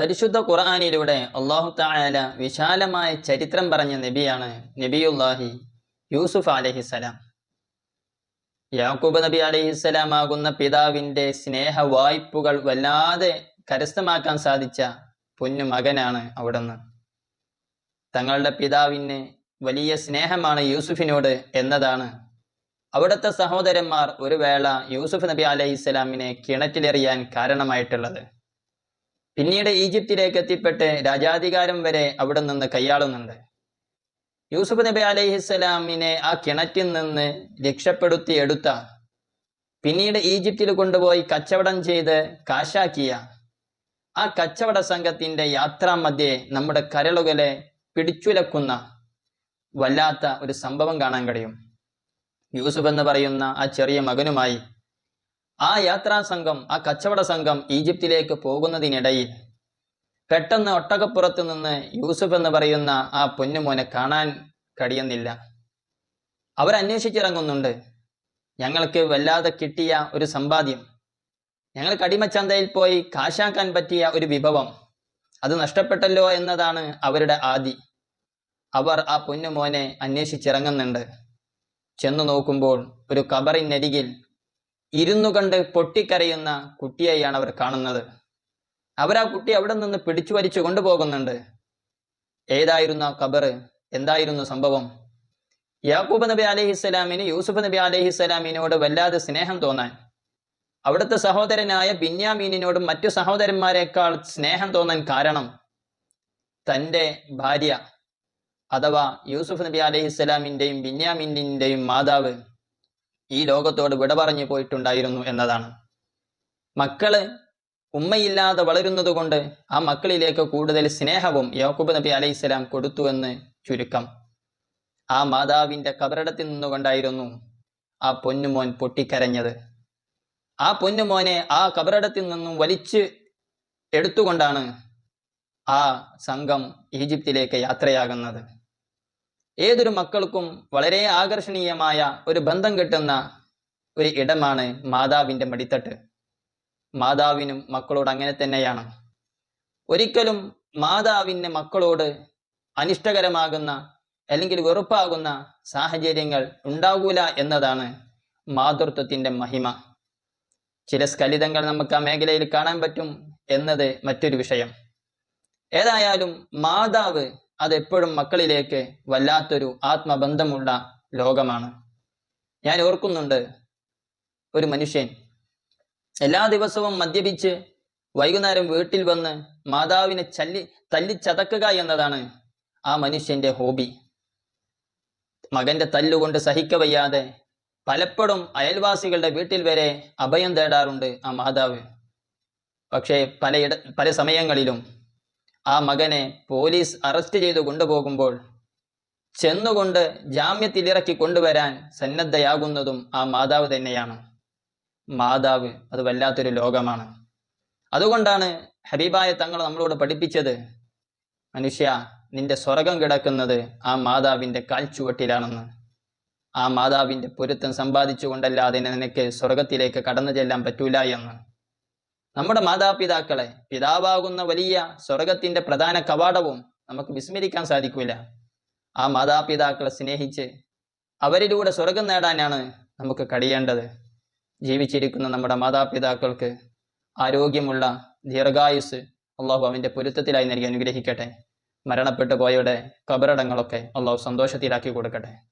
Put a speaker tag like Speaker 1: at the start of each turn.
Speaker 1: പരിശുദ്ധ ഖുർആാനിലൂടെ അള്ളാഹു തായാല വിശാലമായ ചരിത്രം പറഞ്ഞ നബിയാണ് നബിയുല്ലാഹി യൂസുഫ് അലഹിസലാം യാക്കൂബ് നബി അലഹിസ്സലാം ആകുന്ന പിതാവിന്റെ സ്നേഹ വായ്പകൾ വല്ലാതെ കരസ്ഥമാക്കാൻ സാധിച്ച പൊന്നു മകനാണ് അവിടുന്ന്. തങ്ങളുടെ പിതാവിന് വലിയ സ്നേഹമാണ് യൂസുഫിനോട് എന്നതാണ്. അവിടുത്തെ സഹോദരന്മാർ ഒരു വേള യൂസുഫ് നബി അലഹിസ്സലാമിനെ കിണറ്റിലെറിയാൻ കാരണമായിട്ടുള്ളത്. പിന്നീട് ഈജിപ്തിലേക്ക് എത്തിപ്പെട്ട് രാജാധികാരം വരെ അവിടെ നിന്ന് കൈയാളുന്നുണ്ട് യൂസുഫ് നബി അലൈഹിസ്സലാമിനെ ആ കിണറ്റിൽ നിന്ന് രക്ഷപ്പെടുത്തി എടുത്ത പിന്നീട് ഈജിപ്തിൽ കൊണ്ടുപോയി കച്ചവടം ചെയ്ത് കാശാക്കിയ ആ കച്ചവട സംഘത്തിന്റെ യാത്രാ മധ്യേ നമ്മുടെ കരളുകളെ പിടിച്ചുലക്കുന്ന വല്ലാത്ത ഒരു സംഭവം കാണാൻ കഴിയും. യൂസുഫ് എന്ന് പറയുന്ന ആ ചെറിയ മകനുമായി ആ യാത്രാ സംഘം ആ കച്ചവട സംഘം ഈജിപ്തിലേക്ക് പോകുന്നതിനിടയിൽ പെട്ടെന്ന് ഒട്ടകപ്പുറത്ത് നിന്ന് യൂസുഫ് എന്ന് പറയുന്ന ആ പൊന്നുമോനെ കാണാൻ കഴിയുന്നില്ല. അവരന്വേഷിച്ചിറങ്ങുന്നുണ്ട് ഞങ്ങൾക്ക് വല്ലാതെ കിട്ടിയ ഒരു സമ്പാദ്യം. ഞങ്ങൾ കടിമച്ചന്തയിൽ പോയി കാശാക്കാൻ പറ്റിയ ഒരു വിഭവം. അത് നഷ്ടപ്പെട്ടല്ലോ എന്നതാണ് അവരുടെ ആദി. അവർ ആ പൊന്നുമോനെ അന്വേഷിച്ചിറങ്ങുന്നുണ്ട്. ചെന്നു നോക്കുമ്പോൾ ഒരു കബറിനരികിൽ ഇരുന്നു കണ്ട് പൊട്ടിക്കരയുന്ന കുട്ടിയെയാണ് അവർ കാണുന്നത്. അവർ ആ കുട്ടി അവിടെ നിന്ന് പിടിച്ചു വലിച്ചു കൊണ്ടുപോകുന്നുണ്ട്. ഏതായിരുന്നു ആ കബറ് എന്തായിരുന്നു സംഭവം? യാക്കൂബ് നബി അലഹിസ്സലാമിന് യൂസുഫ് നബി അലഹിസ്സലാമിനോട് വല്ലാതെ സ്നേഹം തോന്നാൻ അവിടുത്തെ സഹോദരനായ ബിന്യാമീനിനോടും മറ്റു സഹോദരന്മാരെക്കാൾ സ്നേഹം തോന്നാൻ കാരണം തന്റെ ഭാര്യ അഥവാ യൂസുഫ് നബി അലഹിസ്സലാമിന്റെയും ബിന്യാമീനിന്റെയും മാതാവ് ഈ ലോകത്തോട് വിട പറഞ്ഞു പോയിട്ടുണ്ടായിരുന്നു എന്നതാണ്. മക്കൾ ഉമ്മയില്ലാതെ വളരുന്നത് കൊണ്ട് ആ മക്കളിലേക്ക് കൂടുതൽ സ്നേഹവും യാക്കൂബ് നബി അലൈഹിസ്സലാം കൊടുത്തു എന്ന് ചുരുക്കം. ആ മാതാവിന്റെ കബറടത്തിൽ നിന്നുകൊണ്ടായിരുന്നു ആ പൊന്നുമോൻ പൊട്ടിക്കരഞ്ഞത്. ആ പൊന്നുമോനെ ആ കബറടത്തിൽ നിന്നും വലിച്ച് എടുത്തുകൊണ്ടാണ് ആ സംഘം ഈജിപ്തിലേക്ക് യാത്രയാകുന്നത്. ഏതൊരു മക്കൾക്കും വളരെ ആകർഷണീയമായ ഒരു ബന്ധം കിട്ടുന്ന ഒരു ഇടമാണ് മാതാവിന്റെ മടിത്തട്ട്. മാതാവിനും മക്കളോട് അങ്ങനെ തന്നെയാണ്. ഒരിക്കലും മാതാവിന്റെ മക്കളോട് അനിഷ്ടകരമാകുന്ന അല്ലെങ്കിൽ വെറുപ്പാകുന്ന സാഹചര്യങ്ങൾ ഉണ്ടാകൂല എന്നതാണ് മാതൃത്വത്തിന്റെ മഹിമ. ചില സ്കലിതങ്ങൾ നമുക്ക് ആ മേഖലയിൽ കാണാൻ പറ്റും എന്നത് മറ്റൊരു വിഷയം. ഏതായാലും മാതാവ് അത് എപ്പോഴും മക്കളിലേക്ക് വല്ലാത്തൊരു ആത്മബന്ധമുള്ള ലോകമാണ്. ഞാൻ ഓർക്കുന്നുണ്ട് ഒരു മനുഷ്യൻ എല്ലാ ദിവസവും മദ്യപിച്ച് വൈകുന്നേരം വീട്ടിൽ വന്ന് മാതാവിനെ ചല്ലി തല്ലിച്ചതക്കുക എന്നതാണ് ആ മനുഷ്യന്റെ ഹോബി. മകന്റെ തല്ലുകൊണ്ട് സഹിക്കവയ്യാതെ പലപ്പോഴും അയൽവാസികളുടെ വീട്ടിൽ വരെ അഭയം തേടാറുണ്ട് ആ മാതാവ്. പക്ഷേ പലയിട പല സമയങ്ങളിലും ആ മകനെ പോലീസ് അറസ്റ്റ് ചെയ്തു കൊണ്ടുപോകുമ്പോൾ ചെന്നുകൊണ്ട് ജാമ്യത്തിലിറക്കി കൊണ്ടുവരാൻ സന്നദ്ധയാകുന്നതും ആ മാതാവ് തന്നെയാണ്. മാതാവ് അത് വല്ലാത്തൊരു ലോകമാണ്. അതുകൊണ്ടാണ് ഹബീബായ തങ്ങൾ നമ്മളോട് പഠിപ്പിച്ചത് മനുഷ്യ നിന്റെ സ്വർഗം കിടക്കുന്നത് ആ മാതാവിന്റെ കാൽച്ചുവട്ടിലാണെന്ന്. ആ മാതാവിന്റെ പൊരുത്തം സമ്പാദിച്ചുകൊണ്ടല്ലാതെ നിനക്ക് സ്വർഗത്തിലേക്ക് കടന്നു ചെല്ലാൻ പറ്റൂല എന്ന്. നമ്മുടെ മാതാപിതാക്കളെ പിതാവാകുന്ന വലിയ സ്വർഗത്തിന്റെ പ്രധാന കവാടവും നമുക്ക് വിസ്മരിക്കാൻ സാധിക്കൂല. ആ മാതാപിതാക്കളെ സ്നേഹിച്ച് അവരിലൂടെ സ്വർഗം നേടാനാണ് നമുക്ക് കഴിയേണ്ടത്. ജീവിച്ചിരിക്കുന്ന നമ്മുടെ മാതാപിതാക്കൾക്ക് ആരോഗ്യമുള്ള ദീർഘായുസ് അള്ളാഹു അവന്റെ പൊരുത്തത്തിലായി നൽകി അനുഗ്രഹിക്കട്ടെ. മരണപ്പെട്ടു പോയവരുടെ കബറടങ്ങളൊക്കെ അള്ളാഹു സന്തോഷത്തിലാക്കി കൊടുക്കട്ടെ.